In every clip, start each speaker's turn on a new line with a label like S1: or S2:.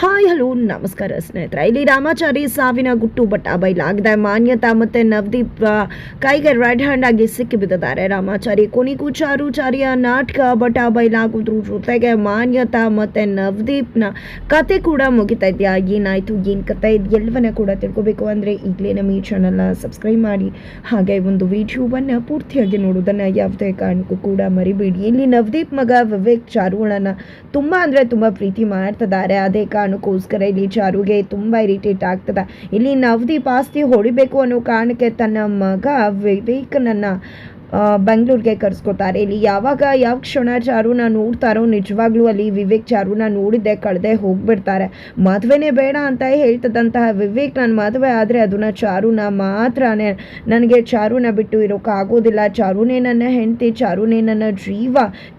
S1: Hi, hello, ನಮಸ್ಕಾರ ಸ್ನೇಹಿತರೆ. ಇಲ್ಲಿ ರಾಮಾಚಾರಿ ಸಾವಿನ ಗುಟ್ಟು ಬಟ್ಟ ಬೈಲಾಗಿದೆ. ಮಾನ್ಯತಾ ಮತ್ತು ನವದೀಪ್ ಕೈಗೆ ರೆಡ್ ಹ್ಯಾಂಡ್ ಆಗಿ ಸಿಕ್ಕಿಬಿದ್ದಿದ್ದಾರೆ ರಾಮಾಚಾರಿ ಕೊನೆಗೂ ಚಾರುಚಾರಿಯ ನಾಟಕ ಬಟ ಬೈಲಾಗೋದ್ರ. ಜೊತೆಗೆ ಮಾನ್ಯತಾ ಮತ್ತು ನವದೀಪ್ನ ಕತೆ ಕೂಡ ಮುಗಿತಾ ಇದೆಯಾ? ಏನಾಯ್ತು? ಏನ್ ಕತೆ? ಇದು ಕೂಡ ತಿಳ್ಕೊಬೇಕು ಅಂದ್ರೆ ಈಗಲೇ ನಮ್ಮ ಈ ಚಾನಲ್ನ ಸಬ್ಸ್ಕ್ರೈಬ್ ಮಾಡಿ. ಹಾಗೆ ಒಂದು ವಿಡಿಯೋವನ್ನ ಪೂರ್ತಿಯಾಗಿ ನೋಡೋದನ್ನು ಯಾವುದೇ ಕಾರಣಕ್ಕೂ ಕೂಡ ಮರಿಬೇಡಿ. ಇಲ್ಲಿ ನವದೀಪ್ ಮಗ ವಿವೇಕ್ ಚಾರುಗಳನ್ನ ತುಂಬಾ ಅಂದ್ರೆ ತುಂಬಾ ಪ್ರೀತಿ ಮಾಡ್ತಿದ್ದಾರೆ. ಅದೇ ಕಾರಣಕ್ಕೋಸ್ಕರ ಇಲ್ಲಿ ಚಾರುಗೆ ತುಂಬ ಇರಿಟೇಟ್ ಆಗ್ತದೆ. ಇಲ್ಲಿ ನವದೀಪ್ ಆಸ್ತಿ ಹೊಡಿಬೇಕು ಅನ್ನೋ ಕಾರಣಕ್ಕೆ ತನ್ನ ಮಗ ವಿವೇಕ್ನನ್ನು ಬೆಂಗಳೂರಿಗೆ ಕರ್ಸ್ಕೊತಾರೆ. ಇಲ್ಲಿ ಯಾವಾಗ, ಯಾವ ಕ್ಷಣ ಚಾರುನ ನೋಡ್ತಾರೋ ನಿಜವಾಗ್ಲೂ ಅಲ್ಲಿ ವಿವೇಕ್ ಚಾರುನ ನೋಡಿದ್ದೆ, ಕಳೆದೇ ಹೋಗ್ಬಿಡ್ತಾರೆ. ಮದುವೆನೇ ಬೇಡ ಅಂತ ಹೇಳ್ತದಂತಹ ವಿವೇಕ್ ನನ್ನ ಮದುವೆ ಆದರೆ ಅದನ್ನು ಚಾರುನ ಮಾತ್ರನೇ, ನನಗೆ ಚಾರುನ ಬಿಟ್ಟು ಇರೋಕ್ಕಾಗೋದಿಲ್ಲ ಚಾರುನೇ ನನ್ನ ಹೆಂಡತಿ ಚಾರುನೇ ನನ್ನ ಜೀವ.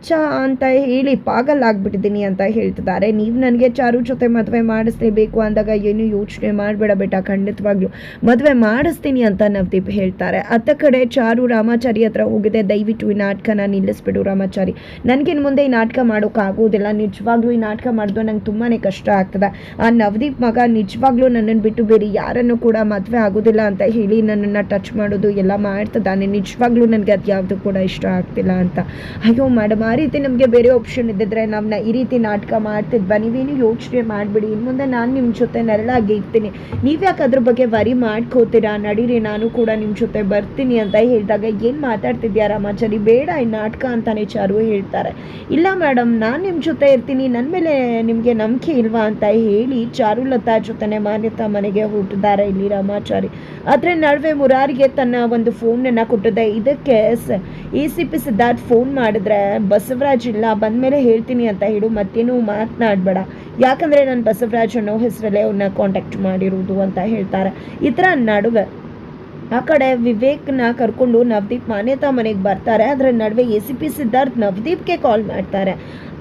S1: ಚ ಅಂತ ಹೇಳಿ ಪಾಗಲ್ ಆಗ್ಬಿಟ್ಟಿದ್ದೀನಿ ಅಂತ ಹೇಳ್ತಿದ್ದಾರೆ. ನೀವು ನನಗೆ ಚಾರು ಜೊತೆ ಮದುವೆ ಮಾಡಿಸ್ಲೇಬೇಕು ಅಂದಾಗ ಏನು ಯೋಚನೆ ಮಾಡಬೇಡ ಬೇಟ, ಖಂಡಿತವಾಗ್ಲೂ. ಮದುವೆ ಮಾಡಿಸ್ತೀನಿ ಅಂತ ನವದೀಪ್ ಹೇಳ್ತಾರೆ. ಅತ್ತ ಕಡೆ ಚಾರು ರಾಮಾಚಾರ್ಯ ಹೋಗಿದೆ. ದಯವಿಟ್ಟು ಈ ನಾಟಕನ ನಿಲ್ಲಿಸ್ಬಿಡು ರಾಮಾಚಾರಿ. ನನಗಿನ್ ಮುಂದೆ ಈ ನಾಟಕ ಮಾಡೋಕ್ಕಾಗೋದಿಲ್ಲ ನಿಜವಾಗ್ಲೂ ಈ ನಾಟಕ ಮಾಡಿದ್ರು ನಂಗೆ ತುಂಬಾ ಕಷ್ಟ ಆಗ್ತದೆ. ಆ ನವದೀಪ್ ಮಗ ನಿಜವಾಗ್ಲೂ ನನ್ನನ್ನು ಬಿಟ್ಟು ಬೇರೆ ಯಾರನ್ನು ಕೂಡ ಮದುವೆ ಆಗೋದಿಲ್ಲ ಅಂತ ಹೇಳಿ ನನ್ನನ್ನು ಟಚ್ ಮಾಡೋದು, ಎಲ್ಲ ಮಾಡ್ತದಾನೆ ನಿಜವಾಗ್ಲೂ ನನಗೆ ಅದು ಯಾವುದು ಕೂಡ ಇಷ್ಟ ಆಗ್ತಿಲ್ಲ ಅಂತ. ಅಯ್ಯೋ ಮೇಡಮ್ ಆ ರೀತಿ ನಮಗೆ ಬೇರೆ ಆಪ್ಷನ್ ಇದ್ದಿದ್ರೆ ನಮ್ಮನ್ನ ಈ ರೀತಿ ನಾಟಕ ಮಾಡ್ತಿದ್ವಾ? ನೀವೇನು ಯೋಚನೆ ಮಾಡಿಬಿಡಿ. ಇನ್ನು ಮುಂದೆ ನಾನು ನಿಮ್ಮ ಜೊತೆ ನೆರಳಾಗಿ ಇರ್ತೀನಿ. ನೀವ್ಯಾಕೆ ಅದ್ರ ಬಗ್ಗೆ ವರಿ ಮಾಡ್ಕೋತೀರಾ? ನಡೀರಿ, ನಾನು ಕೂಡ ನಿಮ್ಮ ಜೊತೆ ಬರ್ತೀನಿ ಅಂತ ಹೇಳಿದಾಗ ಏನು ಮಾತಾಡ್ತಿದ್ಯಾ ರಾಮಾಚಾರಿ? ಬೇಡ, ಈ ನಾಟಕ ಅಂತಾನೆ ಚಾರು ಹೇಳ್ತಾರೆ. ಇಲ್ಲ ಮೇಡಮ್ ನಾನು ನಿಮ್ಮ ಜೊತೆ ಇರ್ತೀನಿ ನನ್ನ ಮೇಲೆ ನಿಮಗೆ ನಂಬಿಕೆ ಇಲ್ವಾ ಅಂತ ಹೇಳಿ ಚಾರುಲತಾ ಜೊತೆನೆ ಮಾನ್ಯತಾ ಮನೆಗೆ ಹೊರಟಿದ್ದಾರೆ ಇಲ್ಲಿ ರಾಮಾಚಾರಿ. ಆದರೆ ನಡುವೆ ಮುರಾರಿಗೆ ತನ್ನ ಒಂದು ಫೋನನ್ನು ಕೊಟ್ಟಿದೆ ಇದಕ್ಕೆ A C P Siddharth phone ಮಾಡಿದ್ರೆ, ಬಸವರಾಜ್ ಇಲ್ಲ, ಬಂದಮೇಲೆ ಹೇಳ್ತೀನಿ ಅಂತ ಹೇಳು, ಮತ್ತೇನು ಮಾತನಾಡಬೇಡ. ಯಾಕಂದರೆ ನಾನು ಬಸವರಾಜ್ ಅನ್ನೋ ಹೆಸರಲ್ಲೇ ಅವ್ರನ್ನ ಕಾಂಟ್ಯಾಕ್ಟ್ ಮಾಡಿರುವುದು ಅಂತ ಹೇಳ್ತಾರೆ. ಈ ಥರ ನಡುವೆ ಆ ಕಡೆ ವಿವೇಕ್ನ ಕರ್ಕೊಂಡು ನವದೀಪ್ ಮಾನ್ಯತಾ ಮನೆಗೆ ಬರ್ತಾರೆ. ಅದರ ನಡುವೆ ಎ ಸಿ ಪಿ ಸಿದ್ಧಾರ್ಥ್ ನವದೀಪ್ಗೆ ಕಾಲ್ ಮಾಡ್ತಾರೆ.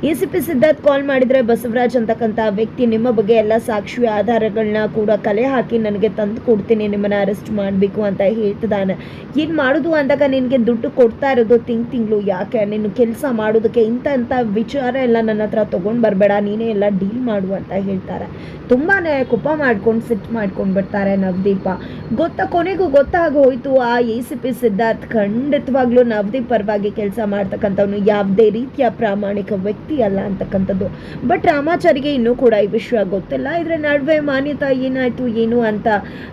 S1: A C P Siddharth call ಮಾಡಿದರೆ ಬಸವರಾಜ್ ಅಂತಕ್ಕಂಥ ವ್ಯಕ್ತಿ ನಿಮ್ಮ ಬಗ್ಗೆ ಎಲ್ಲ ಸಾಕ್ಷಿ ಆಧಾರಗಳನ್ನ ಕೂಡ ಕಲೆ ಹಾಕಿ ನನಗೆ ತಂದು ಕೊಡ್ತೀನಿ, ನಿಮ್ಮನ್ನ ಅರೆಸ್ಟ್ ಮಾಡಬೇಕು ಅಂತ ಹೇಳ್ತಿದ್ದಾನೆ. ಏನು ಮಾಡೋದು ಅಂದಾಗ ನಿನಗೆ ದುಡ್ಡು ಕೊಡ್ತಾ ಇರೋದು ತಿಂಗ್ ತಿಂಗಳು ಯಾಕೆ? ನೀನು ಕೆಲಸ ಮಾಡೋದಕ್ಕೆ ಇಂಥ ಇಂಥ ವಿಚಾರ ಎಲ್ಲ ನನ್ನ ಹತ್ರ ತೊಗೊಂಡು ಬರಬೇಡ, ನೀನೇ ಎಲ್ಲ ಡೀಲ್ ಮಾಡು ಅಂತ ಹೇಳ್ತಾರೆ. ತುಂಬಾ ಕೋಪ ಮಾಡ್ಕೊಂಡು ಸಿಟ್ಟು ಮಾಡ್ಕೊಂಡು ಬಿಡ್ತಾರೆ ನವದೀಪ. ಗೊತ್ತ ಕೊನೆಗೂ ಗೊತ್ತಾಗಿ ಹೋಯ್ತು ಆ ಎ ಸಿ ಪಿ ಸಿದ್ಧಾರ್ಥ್ ಖಂಡಿತವಾಗ್ಲೂ ನವದೀಪ್ ಪರವಾಗಿ ಕೆಲಸ ಮಾಡ್ತಕ್ಕಂಥವ್ನು ಯಾವುದೇ ರೀತಿಯ ಪ್ರಾಮಾಣಿಕ ವ್ಯಕ್ತಿ ಅಲ್ಲ ಅಂತಕ್ಕಂಥದ್ದು. ಬಟ್ ರಾಮಾಚಾರಿಗೆ ಇನ್ನೂ ಕೂಡ ಈ ವಿಷಯ ಗೊತ್ತಿಲ್ಲ. ಇದರ ನಡುವೆ ಮಾನ್ಯತಾ ಏನಾಯ್ತು, ಏನು ಅಂತ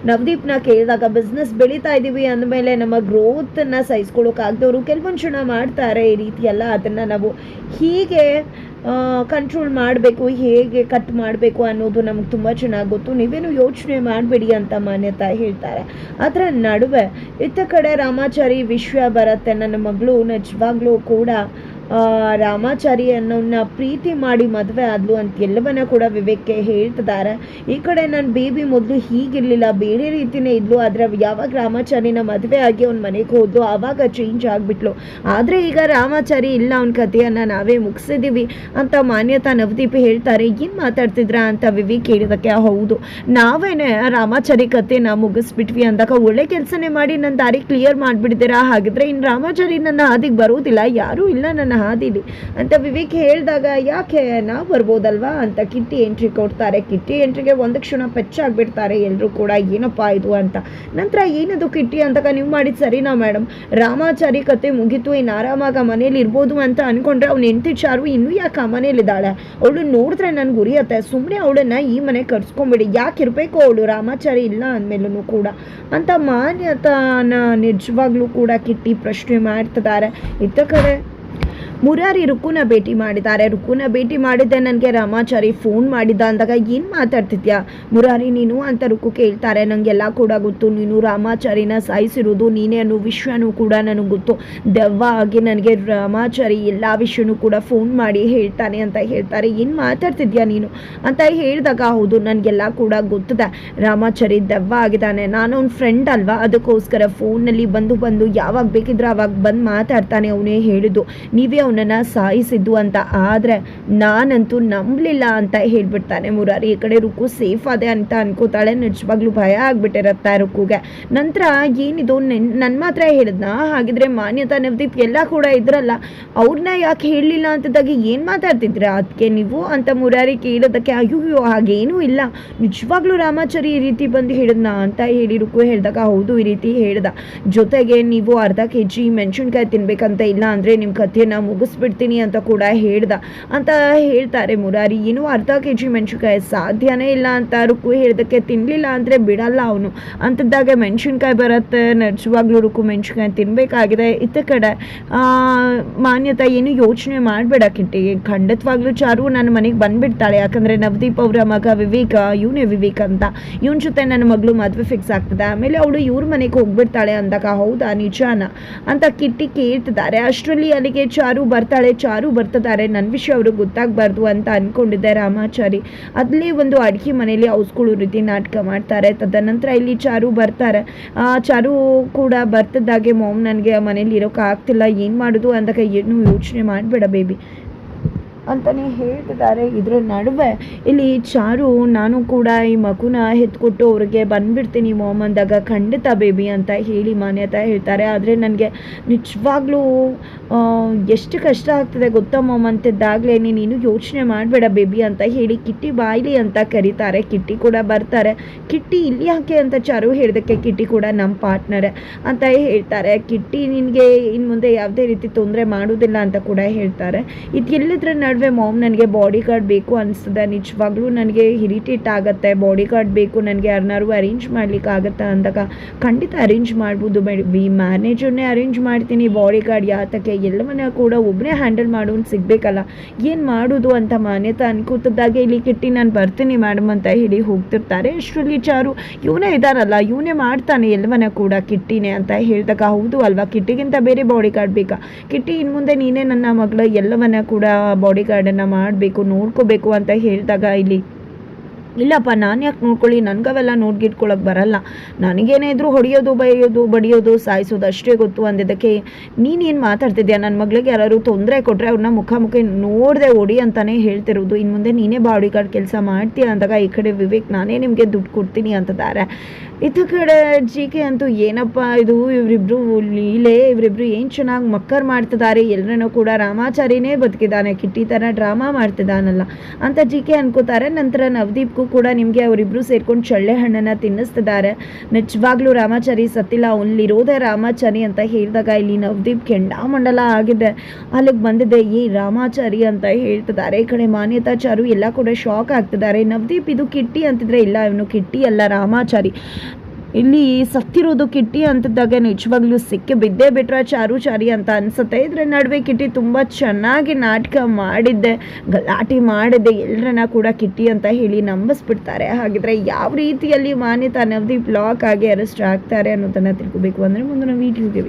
S1: ನವದೀಪ್ನ ಕೇಳಿದಾಗ, ಬಿಸ್ನೆಸ್ ಬೆಳೀತಾ ಇದೀವಿ ಅಂದಮೇಲೆ ನಮ್ಮ ಗ್ರೋತನ್ನ ಸಹಿಸ್ಕೊಳ್ಳೋಕ್ಕಾಗದವರು ಕೆಲವೊಂದು ಜನ ಮಾಡ್ತಾರೆ ಈ ರೀತಿ ಎಲ್ಲ ಅದನ್ನು ನಾವು ಹೀಗೆ ಕಂಟ್ರೋಲ್ ಮಾಡಬೇಕು, ಹೇಗೆ ಕಟ್ ಮಾಡಬೇಕು ಅನ್ನೋದು ನಮ್ಗೆ ತುಂಬ ಚೆನ್ನಾಗಿ ಗೊತ್ತು. ನೀವೇನು ಯೋಚನೆ ಮಾಡಬೇಡಿ ಅಂತ ಮಾನ್ಯತಾ ಹೇಳ್ತಾರೆ. ಅದರ ನಡುವೆ ಇತ್ತ ಕಡೆ ರಾಮಾಚಾರಿ ವಿಶ್ವ ಬರತ್ತೆ ನನ್ನ ಮಗಳು ನಿಜವಾಗ್ಲೂ ಕೂಡ ಆ, ರಾಮಾಚಾರಿ ಅನ್ನೋನ್ನ ಪ್ರೀತಿ ಮಾಡಿ ಮದುವೆ ಆದ್ಲು ಅಂತ ಎಲ್ಲವನ್ನ ಕೂಡ ವಿವೇಕ್ಗೆ ಹೇಳ್ತಿದ್ದಾರೆ. ಈ ಕಡೆ ನನ್ನ ಬೇಬಿ ಮೊದಲು ಹೀಗಿರಲಿಲ್ಲ ಬೇರೆ ರೀತಿನೇ ಇದ್ಲು ಆದರೆ ಯಾವಾಗ ರಾಮಾಚಾರಿನ ಮದುವೆ ಆಗಿ ಅವ್ನ ಮನೆಗೆ ಹೋದ್ಲು ಆವಾಗ ಚೇಂಜ್ ಆಗಿಬಿಟ್ಲು. ಆದರೆ ಈಗ ರಾಮಾಚಾರಿ ಇಲ್ಲ ಅವನ ಕಥೆಯನ್ನು ನಾವೇ ಮುಗಿಸಿದ್ದೀವಿ ಅಂತ ಮಾನ್ಯತಾ ನವದೀಪ್ ಹೇಳ್ತಾರೆ. ಏನು ಮಾತಾಡ್ತಿದ್ರಾ ಅಂತ ವಿವೇಕ್ ಹೇಳಿದಕ್ಕೆ ಹೌದು. ನಾವೇನೆ ರಾಮಾಚಾರಿ ಕಥೆನ ಮುಗಿಸ್ಬಿಟ್ವಿ ಅಂದಾಗ ಒಳ್ಳೆ ಕೆಲಸನೇ ಮಾಡಿ ನನ್ನ ದಾರಿ ಕ್ಲಿಯರ್ ಮಾಡಿಬಿಡ್ತೀರಾ? ಹಾಗಿದ್ರೆ ಇನ್ನು ರಾಮಾಚಾರಿ ನನ್ನ ಹಾದಿಗೆ ಬರೋದಿಲ್ಲ ಯಾರೂ ಇಲ್ಲ ನನ್ನ ಹಾದಿಲಿ. ಅಂತ ವಿವೇಕ್ ಹೇಳಿದಾಗ, ಯಾಕೆ ನಾವು ಬರ್ಬೋದಲ್ವಾ? ಅಂತ ಕಿಟ್ಟಿ ಎಂಟ್ರಿ ಕೊಡ್ತಾರೆ. ಕಿಟ್ಟಿ ಎಂಟ್ರಿಗೆ ಒಂದು ಕ್ಷಣ ಪೆಚ್ಚಾಗ್ಬಿಡ್ತಾರೆ ಎಲ್ಲರೂ ಕೂಡ, ಏನಪ್ಪ ಇದು? ಅಂತ. ನಂತರ, ಏನದು ಕಿಟ್ಟಿ? ಅಂತಕ ನೀವು ಮಾಡಿದ ಸರಿನಾ ಮೇಡಮ್ ರಾಮಾಚಾರಿ ಕತೆ ಮುಗೀತು. ಇನ್ನು ಆರಾಮಾಗ ಮನೇಲಿ ಇರ್ಬೋದು ಅಂತ ಅನ್ಕೊಂಡ್ರೆ ಅವ್ನು ಹೆಂಡತಿ ಚಾರು ಇನ್ನೂ ಯಾಕೆ ಆ ಮನೇಲಿದ್ದಾಳೆ? ಅವಳು ನೋಡಿದ್ರೆ ನನ್ಗೆ ಉರಿಯತ್ತೆ ಸುಮ್ಮನೆ ಅವಳನ್ನ ಈ ಮನೆ ಕರ್ಸ್ಕೊಂಬಿಡಿ. ಯಾಕೆ ಇರಬೇಕು ಅವಳು? ರಾಮಾಚಾರಿ ಇಲ್ಲ ಅಂದಮೇಲೂ ಕೂಡ. ಅಂತ ಮಾನ್ಯತಾನ ನಿಜವಾಗ್ಲೂ ಕೂಡ ಕಿಟ್ಟಿ ಪ್ರಶ್ನೆ ಮಾಡ್ತಿದ್ದಾರೆ. ಇತ್ತ ಕಡೆ ಮುರಾರಿ ರುಕುನ ಭೇಟಿ ಮಾಡಿದ್ದಾರೆ. ರುಕುನ ಭೇಟಿ ಮಾಡಿದ್ದೆ ನನಗೆ ರಾಮಾಚಾರಿ ಫೋನ್ ಮಾಡಿದ್ದ ಅಂದಾಗ ಏನು ಮಾತಾಡ್ತಿದ್ಯಾ? ಮುರಾರಿ, ನೀನು ಅಂತ ರುಕು ಕೇಳ್ತಾರೆ. ನನಗೆಲ್ಲ ಕೂಡ ಗೊತ್ತು. ನೀನು ರಾಮಾಚಾರಿನ ಸಾಯಿಸಿರೋದು ನೀನೇ ಅನ್ನೋ ವಿಷಯನೂ ಕೂಡ ನನಗೆ ಗೊತ್ತು. ದೆವ್ವ ಆಗಿ ನನಗೆ ರಾಮಾಚಾರಿ ಎಲ್ಲ ವಿಷಯನೂ ಕೂಡ ಫೋನ್ ಮಾಡಿ ಹೇಳ್ತಾನೆ ಅಂತ ಹೇಳ್ತಾರೆ. ಏನು ಮಾತಾಡ್ತಿದ್ಯಾ ನೀನು? ಅಂತ ಹೇಳಿದಾಗ ಹೌದು, ನನಗೆಲ್ಲ ಕೂಡ ಗೊತ್ತಿದೆ. ರಾಮಾಚಾರಿ ದೆವ್ವ ಆಗಿದ್ದಾನೆ. ನಾನು ಅವ್ನ ಫ್ರೆಂಡ್ ಅಲ್ವಾ? ಅದಕ್ಕೋಸ್ಕರ ಫೋನಲ್ಲಿ ಬಂದು ಬಂದು ಯಾವಾಗ ಬೇಕಿದ್ರೆ ಅವಾಗ ಬಂದು ಮಾತಾಡ್ತಾನೆ ಅವನೇ ಹೇಳಿದ್ದು. ನೀವೇ ಅವನನ್ನು ಸಾಯಿಸಿದ್ದು ಅಂತ. ಆದರೆ ನಾನಂತೂ ನಂಬಲಿಲ್ಲ ಅಂತ ಹೇಳ್ಬಿಡ್ತಾನೆ ಮುರಾರಿ. ಈ ಕಡೆ ರುಕು ಸೇಫ್ ಅದೇ ಅಂತ ಅನ್ಕೋತಾಳೆ. ನಿಜವಾಗ್ಲೂ ಭಯ ಆಗ್ಬಿಟ್ಟಿರತ್ತೆ ರುಕ್ಕುಗೆ ನಂತರ ಏನಿದು? ನನ್ನ ಮಾತ್ರ ಹೇಳಿದ್ನ? ಹಾಗಿದ್ರೆ ಮಾನ್ಯತಾ, ನವದೀಪ್ ಎಲ್ಲ ಕೂಡ ಇದ್ರಲ್ಲ. ಅವ್ರನ್ನ ಯಾಕೆ ಹೇಳಲಿಲ್ಲ ಅಂತದಾಗ ಏನು ಮಾತಾಡ್ತಿದ್ರೆ? ಅದಕ್ಕೆ ನೀವು ಅಂತ ಮುರಾರಿ ಕೇಳೋದಕ್ಕೆ ಅಯ್ಯೋ ಹಾಗೇನೂ ಇಲ್ಲ. ನಿಜವಾಗ್ಲೂ ರಾಮಾಚಾರಿ ಈ ರೀತಿ ಬಂದು ಹೇಳಿದ್ನ ಅಂತ ಹೇಳಿ ರುಕು ಹೇಳಿದಾಗ ಹೌದು, ಈ ರೀತಿ ಹೇಳ್ದ. ಜೊತೆಗೆ ನೀವು ಅರ್ಧ ಕೆ ಜಿ ಮೆಣಸಿನ್ಕಾಯಿ ತಿನ್ಬೇಕಂತ ಇಲ್ಲ ಅಂದರೆ ನಿಮ್ಮ ಕಥೆನ ಮುಗಿಸ್ಬಿಡ್ತೀನಿ ಅಂತ ಕೂಡ ಹೇಳ್ದ. ಅಂತ ಹೇಳ್ತಾರೆ ಮುರಾರಿ. ಏನು ಅರ್ಧ ಕೆ ಜಿ ಮೆಣಸಿನ್ಕಾಯಿ ಸಾಧ್ಯನೇ ಇಲ್ಲ ಅಂತ ರುಕು ಹೇಳ್ದಕ್ಕೆ ತಿನ್ನಲಿಲ್ಲ ಅಂದರೆ ಬಿಡಲ್ಲ ಅವನು. ಅಂಥದ್ದಾಗ ಮೆಣಸಿನ್ಕಾಯಿ ಬರುತ್ತೆ ನಿಜವಾಗ್ಲೂ ರುಕು ಮೆಣಸಿನ್ಕಾಯಿ ತಿನ್ನಬೇಕಾಗಿದೆ ಇತ್ತ ಕಡೆ ಮಾನ್ಯತೆ ಏನು ಯೋಚನೆ ಮಾಡಬೇಡ ಕಿಟ್ಟಿ ಖಂಡಿತವಾಗ್ಲೂ ಚಾರು ನನ್ನ ಮನೆಗೆ ಬಂದ್ಬಿಡ್ತಾಳೆ. ಯಾಕಂದರೆ ನವದೀಪ್ ಅವರ ಮಗ ವಿವೇಕ, ಇವನೇ ವಿವೇಕ್ ಅಂತ. ಇವನ ಜೊತೆ ನನ್ನ ಮಗಳು ಮದುವೆ ಫಿಕ್ಸ್ ಆಗ್ತದೆ. ಆಮೇಲೆ ಅವಳು ಇವ್ರ ಮನೆಗೆ ಹೋಗ್ಬಿಡ್ತಾಳೆ ಅಂದಾಗ, ಹೌದಾ, ನಿಜಾನ? ಅಂತ ಕಿಟ್ಟಿ ಕೇಳ್ತಿದ್ದಾರೆ. ಅಷ್ಟರಲ್ಲಿ ಅಲ್ಲಿಗೆ ಚಾರು ಬರ್ತಾಳೆ, ಚಾರು ಬರ್ತಿದ್ದಾರೆ ನನ್ನ ವಿಷಯ ಅವ್ರಿಗೆ ಗೊತ್ತಾಗಬಾರ್ದು ಅಂತ ಅಂದ್ಕೊಂಡಿದ್ದೆ ರಾಮಾಚಾರಿ. ಅಲ್ಲಿ ಒಂದು ಅಡುಗೆ ಮನೆಯಲ್ಲಿ ಹೌಸ್ಗಳು ರೀತಿ ನಾಟಕ ಮಾಡ್ತಾರೆ. ತದನಂತರ ಇಲ್ಲಿ ಚಾರು ಬರ್ತಾರೆ. ಆ ಚಾರು ಕೂಡ ಬರ್ತಿದ್ದಾಗೆ ಮಾಮ್ ನನಗೆ ಮನೇಲಿ ಇರೋಕೆ ಆಗ್ತಿಲ್ಲ. ಏನು ಮಾಡೋದು ಅಂದಾಗ ಏನು ಯೋಚನೆ ಮಾಡಬೇಡ, ಬೇಬಿ. ಅಂತಲೇ ಹೇಳ್ತಿದ್ದಾರೆ. ಇದರ ನಡುವೆ ಇಲ್ಲಿ ಚಾರು, ನಾನು ಕೂಡ ಈ ಮಗುನ ಎತ್ಕೊಟ್ಟು ಅವ್ರಿಗೆ ಬಂದ್ಬಿಡ್ತೀನಿ ಮಾಮ್ ಅಂದಾಗ ಖಂಡಿತ ಬೇಬಿ ಅಂತ ಹೇಳಿ ಮಾನ್ಯತಾ ಹೇಳ್ತಾರೆ. ಆದರೆ ನನಗೆ ನಿಜವಾಗ್ಲೂ ಎಷ್ಟು ಕಷ್ಟ ಆಗ್ತದೆ ಗೊತ್ತಾ ಮಾಮ್ ಅಂತಿದ್ದಾಗಲೇ ನೀನು ಯೋಚನೆ ಮಾಡಬೇಡ ಬೇಬಿ ಅಂತ ಹೇಳಿ ಕಿಟ್ಟಿ ಬಾಯಿಲಿ ಅಂತ ಕರೀತಾರೆ. ಕಿಟ್ಟಿ ಕೂಡ ಬರ್ತಾರೆ. ಕಿಟ್ಟಿ ಇಲ್ಲಿ ಯಾಕೆ ಅಂತ ಚಾರು ಹೇಳಿದಕ್ಕೆ ಕಿಟ್ಟಿ ಕೂಡ ನಮ್ಮ ಪಾರ್ಟ್ನರ್ ಅಂತ ಹೇಳ್ತಾರೆ. ಕಿಟ್ಟಿ ನಿನಗೆ ಇನ್ನು ಮುಂದೆ ಯಾವುದೇ ರೀತಿ ತೊಂದರೆ ಮಾಡೋದಿಲ್ಲ ಅಂತ ಕೂಡ ಹೇಳ್ತಾರೆ. ಇದು ನಡುವೆ ಮಾಮ್ ನನಗೆ ಬಾಡಿ ಗಾರ್ಡ್ ಬೇಕು ಅನಿಸ್ತದೆ. ನಿಜವಾಗ್ಲೂ ನನಗೆ ಇರಿಟೇಟ್ ಆಗುತ್ತೆ. ಬಾಡಿ ಗಾರ್ಡ್ ಬೇಕು, ನನಗೆ ಯಾರನ್ನಾರು ಅರೇಂಜ್ ಮಾಡ್ಲಿಕ್ಕೆ ಆಗುತ್ತಾ ಅಂದಾಗ ಖಂಡಿತ ಅರೇಂಜ್ ಮಾಡ್ಬೋದು ಬಿ ಮ್ಯಾನೇಜರ್ನೇ ಅರೇಂಜ್ ಮಾಡ್ತೀನಿ ಬಾಡಿ ಗಾರ್ಡ್ ಯಾತಕ್ಕೆ? ಎಲ್ಲವನ್ನ ಕೂಡ ಒಬ್ಬನೇ ಹ್ಯಾಂಡಲ್ ಮಾಡೋನು ಸಿಗಬೇಕಲ್ಲ. ಏನು ಮಾಡೋದು ಅಂತ ಮಾನ್ಯತೆ ಅನ್ಕೋತಿದ್ದಾಗೆ ಇಲ್ಲಿ ಕಿಟ್ಟಿ ನಾನು ಬರ್ತೀನಿ ಮೇಡಮ್ ಅಂತ ಹೇಳಿ ಹೋಗ್ತಿರ್ತಾರೆ. ಅಷ್ಟರಲ್ಲಿ ಚಾರು ಇವನೇ ಇದಾರಲ್ಲ, ಇವನೇ ಮಾಡ್ತಾನೆ ಎಲ್ಲವನ್ನ ಕೂಡ ಕಿಟ್ಟಿನೇ ಅಂತ ಹೇಳಿದಾಗ ಹೌದು ಅಲ್ವಾ? ಕಿಟ್ಟಿಗಿಂತ ಬೇರೆ ಬಾಡಿ ಗಾರ್ಡ್ ಬೇಕಾ? ಕಿಟ್ಟಿ ಇನ್ನು ಮುಂದೆ ನೀನೇ ನನ್ನ ಮಗಳ ಎಲ್ಲವನ್ನ ಕೂಡ ಬಾಡಿ ಗಾರ್ಡನ್ನು ಮಾಡಬೇಕು ನೋಡ್ಕೋಬೇಕು ಅಂತ ಹೇಳಿದಾಗ ಇಲ್ಲಿ ಇಲ್ಲಪ್ಪ, ನಾನು ಯಾಕೆ ನೋಡ್ಕೊಳ್ಳಿ? ನನಗವೆಲ್ಲ ನೋಡ್ಗಿಟ್ಕೊಳ್ಳೋಕೆ ಬರಲ್ಲ. ನನಗೇನೇ ಇದ್ರು ಹೊಡೆಯೋದು, ಬೈಯೋದು, ಬಡಿಯೋದು, ಸಾಯಿಸೋದು ಅಷ್ಟೇ ಗೊತ್ತು ಅಂದಿದ್ದಕ್ಕೆ ನೀನೇನು ಮಾತಾಡ್ತಿದ್ಯಾ? ನನ್ನ ಮಗಳಿಗೆ ಯಾರು ತೊಂದರೆ ಕೊಟ್ಟರೆ ಅವ್ರನ್ನ ಮುಖಾಮುಖಿ ನೋಡದೆ ಹೊಡಿ ಅಂತಲೇ ಹೇಳ್ತಿರೋದು. ಇನ್ನು ಮುಂದೆ ನೀನೇ ಬಾಡಿ ಗಾರ್ಡ್ ಕೆಲಸ ಮಾಡ್ತೀಯ ಅಂದಾಗ ಈ ಕಡೆ ವಿವೇಕ್ ನಾನೇ ನಿಮಗೆ ದುಡ್ಡು ಕೊಡ್ತೀನಿ ಅಂತಿದ್ದಾರೆ ಇತ್ತ ಕಡೆ ಜಿ ಕೆ ಅಂತೂ ಏನಪ್ಪ ಇದು? ಇವರಿಬ್ರು ಲೀಲೆ, ಇವರಿಬ್ರು ಏನು ಚೆನ್ನಾಗಿ ಮಕ್ಕರ್ ಮಾಡ್ತಿದ್ದಾರೆ ಎಲ್ಲರನ್ನೂ ಕೂಡ ರಾಮಾಚಾರಿನೇ ಬದುಕಿದ್ದಾನೆ ಕಿಟ್ಟಿ ಥರ ಡ್ರಾಮಾ ಮಾಡ್ತಿದ್ದಾನಲ್ಲ ಅಂತ ಜಿ ಕೆ ಅನ್ಕೋತಾರೆ. ನಂತರ ನವದೀಪ್ಗೂ ಕೂಡ ನಿಮಗೆ ಅವರಿಬ್ರು ಸೇರ್ಕೊಂಡು ಚಳ್ಳೆ ಹಣ್ಣನ್ನು ತಿನ್ನಿಸ್ತಿದ್ದಾರೆ. ನಿಜವಾಗ್ಲೂ ರಾಮಾಚಾರಿ ಸತ್ತಿಲ್ಲ. ಅಲ್ಲಿರೋದೇ ರಾಮಾಚಾರಿ ಅಂತ ಹೇಳಿದಾಗ ಇಲ್ಲಿ ನವದೀಪ್ ಕೆಂಡಾಮಂಡಲ ಆಗಿದೆ. ಅಲ್ಲಿಗೆ ಬಂದಿದೆ ಈ ರಾಮಾಚಾರಿ ಅಂತ ಹೇಳ್ತಿದ್ದಾರೆ. ಈ ಕಡೆ ಮಾನ್ಯತಾಚಾರು ಎಲ್ಲ ಕೂಡ ಶಾಕ್ ಆಗ್ತಿದ್ದಾರೆ. ನವದೀಪ್ ಇದು ಕಿಟ್ಟಿ ಅಂತಿದ್ರೆ ಇಲ್ಲ, ಇವನು ಕಿಟ್ಟಿ ಅಲ್ಲ, ರಾಮಾಚಾರಿ. ಇಲ್ಲಿ ಸತ್ತಿರೋದು ಕಿಟ್ಟಿ ಅಂತದಾಗ ನಿಜವಾಗ್ಲೂ ಸಿಕ್ಕಿ ಬಿದ್ದೇ ಬಿಟ್ರೆ ಚಾರು ಚಾರಿ ಅಂತ ಅನ್ಸುತ್ತೆ. ಇದ್ರ ನಡುವೆ ಕಿಟ್ಟಿ ತುಂಬ ಚೆನ್ನಾಗಿ ನಾಟಕ ಮಾಡಿದ್ದೆ, ಗಲಾಟೆ ಮಾಡಿದ್ದೆ. ಎಲ್ಲರನ್ನ ಕೂಡ ಕಿಟ್ಟಿ ಅಂತ ಹೇಳಿ ನಂಬಿಸ್ಬಿಡ್ತಾರೆ. ಹಾಗಿದ್ರೆ ಯಾವ ರೀತಿಯಲ್ಲಿ ಮಾನ್ಯತಾ ನವದೀಪ್ ಬ್ಲಾಕ್ ಆಗಿ ಅರೆಸ್ಟ್ ಆಗ್ತಾರೆ ಅನ್ನೋದನ್ನ ತಿಳ್ಕೊಬೇಕು ಅಂದರೆ ಮುಂದಿನ ವೀಡಿಯೋಗೆ